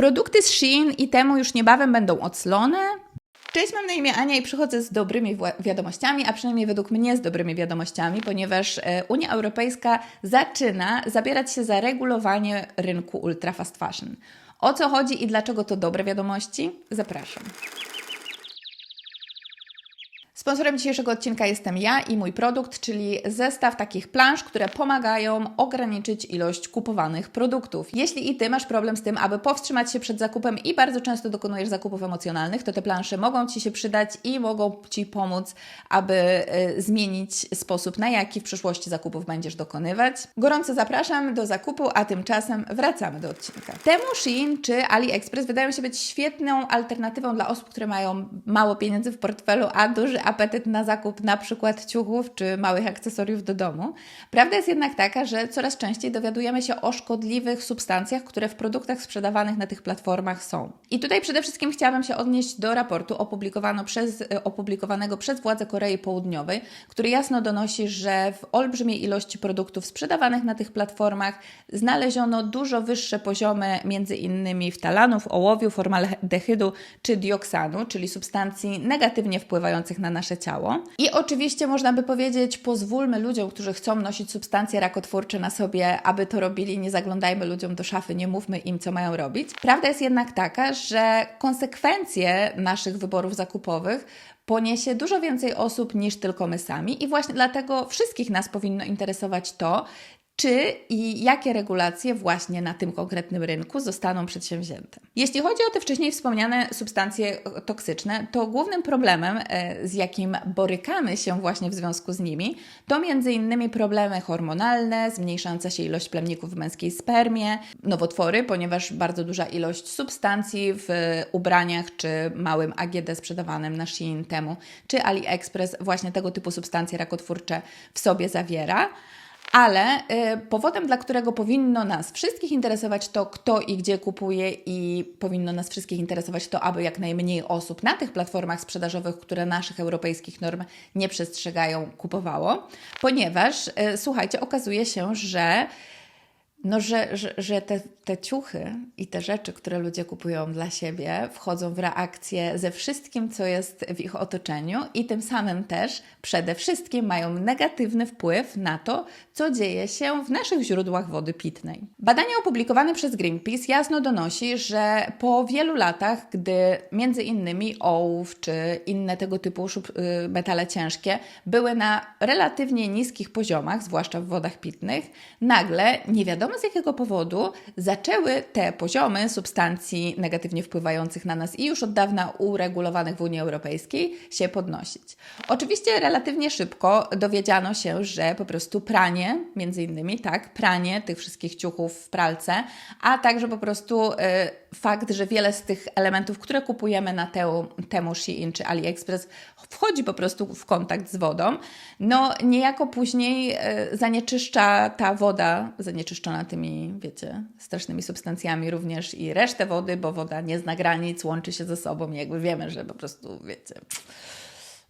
Produkty z Shein i temu już niebawem będą odslone. Cześć, mam na imię Ania i przychodzę z dobrymi wiadomościami, a przynajmniej według mnie z dobrymi wiadomościami, ponieważ e, Unia Europejska zaczyna zabierać się za regulowanie rynku ultra fast fashion. O co chodzi i dlaczego to dobre wiadomości? Zapraszam. Sponsorem dzisiejszego odcinka jestem ja i mój produkt, czyli zestaw takich plansz, które pomagają ograniczyć ilość kupowanych produktów. Jeśli i Ty masz problem z tym, aby powstrzymać się przed zakupem i bardzo często dokonujesz zakupów emocjonalnych, to te plansze mogą Ci się przydać i mogą Ci pomóc, aby y, zmienić sposób, na jaki w przyszłości zakupów będziesz dokonywać. Gorąco zapraszam do zakupu, a tymczasem wracamy do odcinka. Temu Shein czy AliExpress wydają się być świetną alternatywą dla osób, które mają mało pieniędzy w portfelu, a duży apetyt na zakup na przykład ciuchów czy małych akcesoriów do domu. Prawda jest jednak taka, że coraz częściej dowiadujemy się o szkodliwych substancjach, które w produktach sprzedawanych na tych platformach są. I tutaj przede wszystkim chciałabym się odnieść do raportu przez, e, opublikowanego przez władze Korei Południowej, który jasno donosi, że w olbrzymiej ilości produktów sprzedawanych na tych platformach znaleziono dużo wyższe poziomy między innymi ftalanów, ołowiu, formaldehydu czy dioksanu, czyli substancji negatywnie wpływających na nasze ciało. I oczywiście można by powiedzieć, pozwólmy ludziom, którzy chcą nosić substancje rakotwórcze na sobie, aby to robili, nie zaglądajmy ludziom do szafy, nie mówmy im, co mają robić. Prawda jest jednak taka, że konsekwencje naszych wyborów zakupowych poniesie dużo więcej osób niż tylko my sami i właśnie dlatego wszystkich nas powinno interesować to, czy i jakie regulacje właśnie na tym konkretnym rynku zostaną przedsięwzięte. Jeśli chodzi o te wcześniej wspomniane substancje toksyczne, to głównym problemem, e, z jakim borykamy się właśnie w związku z nimi, to innymi problemy hormonalne, zmniejszająca się ilość plemników w męskiej spermie, nowotwory, ponieważ bardzo duża ilość substancji w ubraniach czy małym AGD sprzedawanym na Shein temu, czy AliExpress właśnie tego typu substancje rakotwórcze w sobie zawiera. Ale y, powodem, dla którego powinno nas wszystkich interesować to, kto i gdzie kupuje, i powinno nas wszystkich interesować to, aby jak najmniej osób na tych platformach sprzedażowych, które naszych europejskich norm nie przestrzegają, kupowało, ponieważ y, słuchajcie, okazuje się, że no, że, że, że te, te ciuchy i te rzeczy, które ludzie kupują dla siebie, wchodzą w reakcję ze wszystkim, co jest w ich otoczeniu, i tym samym też przede wszystkim mają negatywny wpływ na to, co dzieje się w naszych źródłach wody pitnej. Badanie opublikowane przez Greenpeace jasno donosi, że po wielu latach, gdy między innymi ołów czy inne tego typu y, metale ciężkie były na relatywnie niskich poziomach, zwłaszcza w wodach pitnych, nagle nie wiadomo z jakiego powodu zaczęły te poziomy substancji negatywnie wpływających na nas i już od dawna uregulowanych w Unii Europejskiej się podnosić. Oczywiście relatywnie szybko dowiedziano się, że po prostu pranie, między innymi, tak, pranie tych wszystkich ciuchów w pralce, a także po prostu y, fakt, że wiele z tych elementów, które kupujemy na temu, temu Shein czy AliExpress wchodzi po prostu w kontakt z wodą, no niejako później y, zanieczyszcza ta woda, zanieczyszczona tymi, wiecie, strasznymi substancjami również i resztę wody, bo woda nie zna granic, łączy się ze sobą i jakby wiemy, że po prostu, wiecie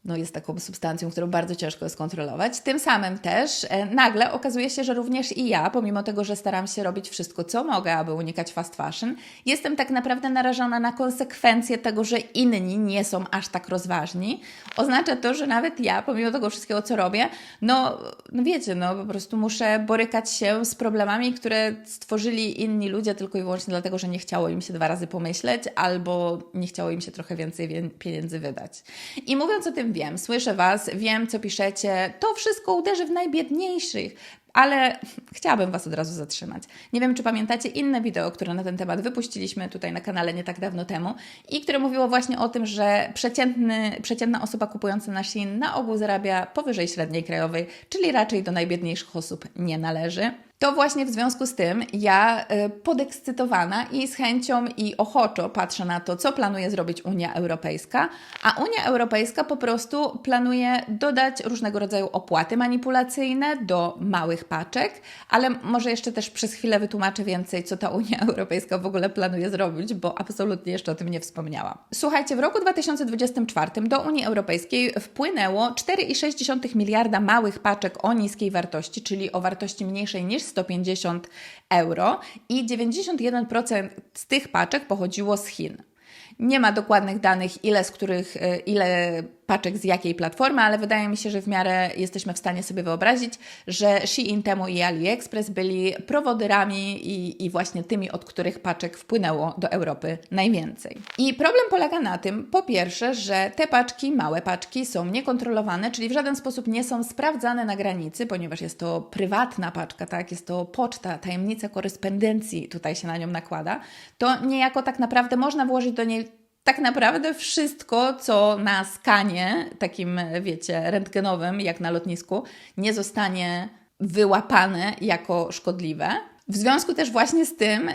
no jest taką substancją, którą bardzo ciężko jest kontrolować. Tym samym też e, nagle okazuje się, że również i ja, pomimo tego, że staram się robić wszystko, co mogę, aby unikać fast fashion, jestem tak naprawdę narażona na konsekwencje tego, że inni nie są aż tak rozważni. Oznacza to, że nawet ja, pomimo tego wszystkiego, co robię, no, no wiecie, no po prostu muszę borykać się z problemami, które stworzyli inni ludzie tylko i wyłącznie dlatego, że nie chciało im się dwa razy pomyśleć albo nie chciało im się trochę więcej pieniędzy wydać. I mówiąc o tym wiem, słyszę Was, wiem co piszecie, to wszystko uderzy w najbiedniejszych, ale chciałabym Was od razu zatrzymać. Nie wiem, czy pamiętacie inne wideo, które na ten temat wypuściliśmy tutaj na kanale nie tak dawno temu i które mówiło właśnie o tym, że przeciętny, przeciętna osoba kupująca na Shein na ogół zarabia powyżej średniej krajowej, czyli raczej do najbiedniejszych osób nie należy. To właśnie w związku z tym ja y, podekscytowana i z chęcią i ochoczo patrzę na to, co planuje zrobić Unia Europejska, a Unia Europejska po prostu planuje dodać różnego rodzaju opłaty manipulacyjne do małych paczek, ale może jeszcze też przez chwilę wytłumaczę więcej, co ta Unia Europejska w ogóle planuje zrobić, bo absolutnie jeszcze o tym nie wspomniałam. Słuchajcie, w roku 2024 do Unii Europejskiej wpłynęło 4,6 miliarda małych paczek o niskiej wartości, czyli o wartości mniejszej niż 150 euro i 91% z tych paczek pochodziło z Chin. Nie ma dokładnych danych, ile z których, e, ile paczek z jakiej platformy, ale wydaje mi się, że w miarę jesteśmy w stanie sobie wyobrazić, że Shein, Temu i AliExpress byli prowodyrami i, i właśnie tymi, od których paczek wpłynęło do Europy najwięcej. I problem polega na tym, po pierwsze, że te paczki, małe paczki są niekontrolowane, czyli w żaden sposób nie są sprawdzane na granicy, ponieważ jest to prywatna paczka, tak, jest to poczta, tajemnica korespondencji tutaj się na nią nakłada, to niejako tak naprawdę można włożyć do niej tak naprawdę wszystko, co na skanie, takim wiecie, rentgenowym, jak na lotnisku, nie zostanie wyłapane jako szkodliwe. W związku też właśnie z tym y,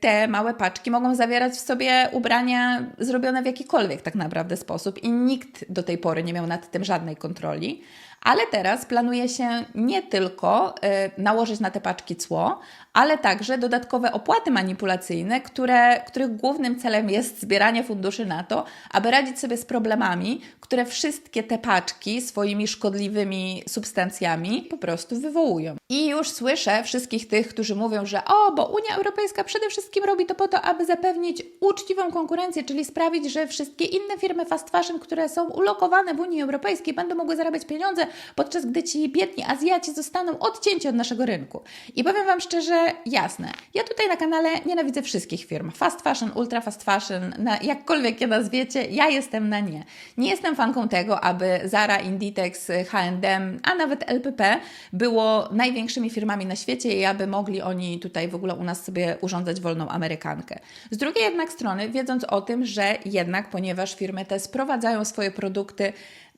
te małe paczki mogą zawierać w sobie ubrania zrobione w jakikolwiek tak naprawdę sposób i nikt do tej pory nie miał nad tym żadnej kontroli. Ale teraz planuje się nie tylko y, nałożyć na te paczki cło, ale także dodatkowe opłaty manipulacyjne, które, których głównym celem jest zbieranie funduszy na to, aby radzić sobie z problemami, które wszystkie te paczki swoimi szkodliwymi substancjami po prostu wywołują. I już słyszę wszystkich tych, którzy mówią, że o, bo Unia Europejska przede wszystkim robi to po to, aby zapewnić uczciwą konkurencję, czyli sprawić, że wszystkie inne firmy fast fashion, które są ulokowane w Unii Europejskiej, będą mogły zarabiać pieniądze, podczas gdy ci biedni Azjaci zostaną odcięci od naszego rynku. I powiem Wam szczerze, jasne, ja tutaj na kanale nienawidzę wszystkich firm. Fast fashion, ultra fast fashion, na, jakkolwiek je nazwiecie, ja jestem na nie. Nie jestem fanką tego, aby Zara, Inditex, H&M, a nawet LPP było największymi firmami na świecie i aby mogli oni tutaj w ogóle u nas sobie urządzać wolną Amerykankę. Z drugiej jednak strony, wiedząc o tym, że jednak, ponieważ firmy te sprowadzają swoje produkty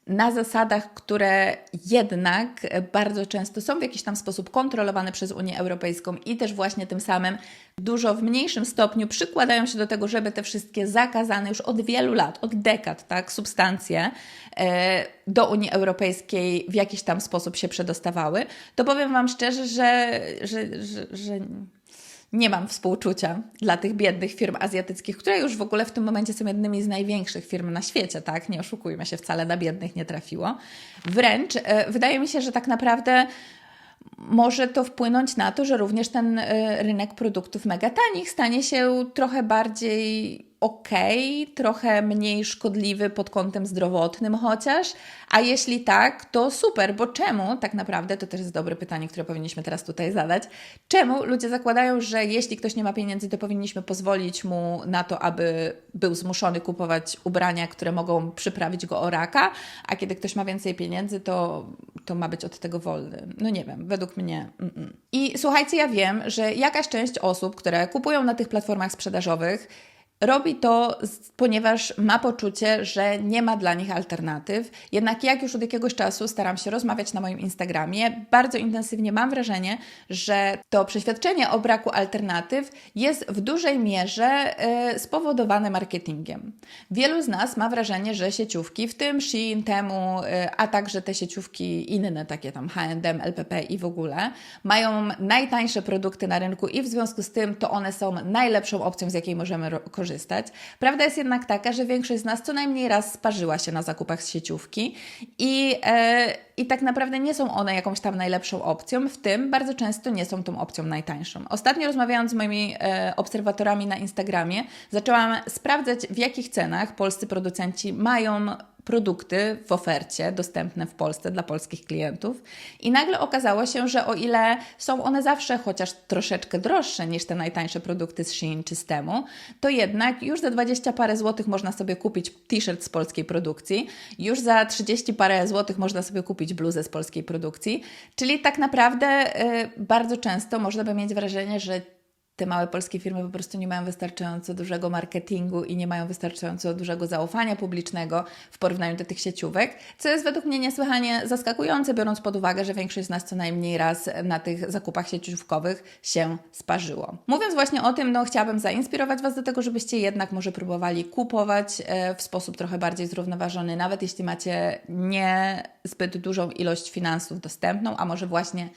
na zasadach, które jednak bardzo często są w jakiś tam sposób kontrolowane przez Unię Europejską i też właśnie tym samym dużo w mniejszym stopniu przykładają się do tego, żeby te wszystkie zakazane już od wielu lat, od dekad, tak, substancje e, do Unii Europejskiej w jakiś tam sposób się przedostawały, to powiem Wam szczerze, że, że, że, że nie mam współczucia dla tych biednych firm azjatyckich, które już w ogóle w tym momencie są jednymi z największych firm na świecie, tak? Nie oszukujmy się, wcale na biednych nie trafiło. Wręcz e, wydaje mi się, że tak naprawdę może to wpłynąć na to, że również ten e, rynek produktów mega tanich stanie się trochę bardziej ok, trochę mniej szkodliwy pod kątem zdrowotnym chociaż, a jeśli tak, to super, bo czemu tak naprawdę, to też jest dobre pytanie, które powinniśmy teraz tutaj zadać, czemu ludzie zakładają, że jeśli ktoś nie ma pieniędzy, to powinniśmy pozwolić mu na to, aby był zmuszony kupować ubrania, które mogą przyprawić go o raka, a kiedy ktoś ma więcej pieniędzy, to, to ma być od tego wolny. No nie wiem, według mnie. Mm -mm. I słuchajcie, ja wiem, że jakaś część osób, które kupują na tych platformach sprzedażowych, Robi to, ponieważ ma poczucie, że nie ma dla nich alternatyw. Jednak jak już od jakiegoś czasu staram się rozmawiać na moim Instagramie, bardzo intensywnie mam wrażenie, że to przeświadczenie o braku alternatyw jest w dużej mierze y, spowodowane marketingiem. Wielu z nas ma wrażenie, że sieciówki, w tym Shein, Temu, y, a także te sieciówki inne, takie tam H&M, LPP i w ogóle, mają najtańsze produkty na rynku i w związku z tym to one są najlepszą opcją, z jakiej możemy korzystać Prawda jest jednak taka, że większość z nas co najmniej raz sparzyła się na zakupach z sieciówki i, e, i tak naprawdę nie są one jakąś tam najlepszą opcją, w tym bardzo często nie są tą opcją najtańszą. Ostatnio rozmawiając z moimi e, obserwatorami na Instagramie, zaczęłam sprawdzać w jakich cenach polscy producenci mają produkty w ofercie dostępne w Polsce dla polskich klientów. I nagle okazało się, że o ile są one zawsze chociaż troszeczkę droższe niż te najtańsze produkty z Shein czy z Temu, to jednak już za 20 parę złotych można sobie kupić t-shirt z polskiej produkcji, już za 30 parę złotych można sobie kupić bluzę z polskiej produkcji, czyli tak naprawdę yy, bardzo często można by mieć wrażenie, że te małe polskie firmy po prostu nie mają wystarczająco dużego marketingu i nie mają wystarczająco dużego zaufania publicznego w porównaniu do tych sieciówek, co jest według mnie niesłychanie zaskakujące, biorąc pod uwagę, że większość z nas co najmniej raz na tych zakupach sieciówkowych się sparzyło. Mówiąc właśnie o tym, no chciałabym zainspirować Was do tego, żebyście jednak może próbowali kupować e, w sposób trochę bardziej zrównoważony, nawet jeśli macie nie zbyt dużą ilość finansów dostępną, a może właśnie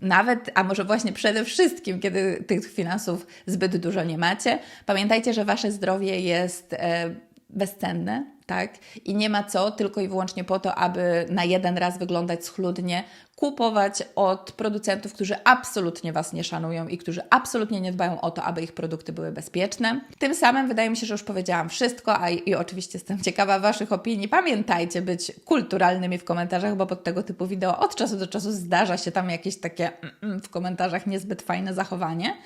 nawet, a może właśnie przede wszystkim, kiedy tych finansów zbyt dużo nie macie, pamiętajcie, że wasze zdrowie jest e, bezcenne tak? I nie ma co tylko i wyłącznie po to, aby na jeden raz wyglądać schludnie, kupować od producentów, którzy absolutnie Was nie szanują i którzy absolutnie nie dbają o to, aby ich produkty były bezpieczne. Tym samym wydaje mi się, że już powiedziałam wszystko, a i, i oczywiście jestem ciekawa Waszych opinii. Pamiętajcie być kulturalnymi w komentarzach, bo pod tego typu wideo od czasu do czasu zdarza się tam jakieś takie mm, mm, w komentarzach niezbyt fajne zachowanie.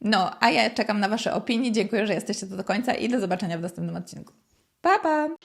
No, a ja czekam na Wasze opinie. Dziękuję, że jesteście tu do końca i do zobaczenia w następnym odcinku. Baba!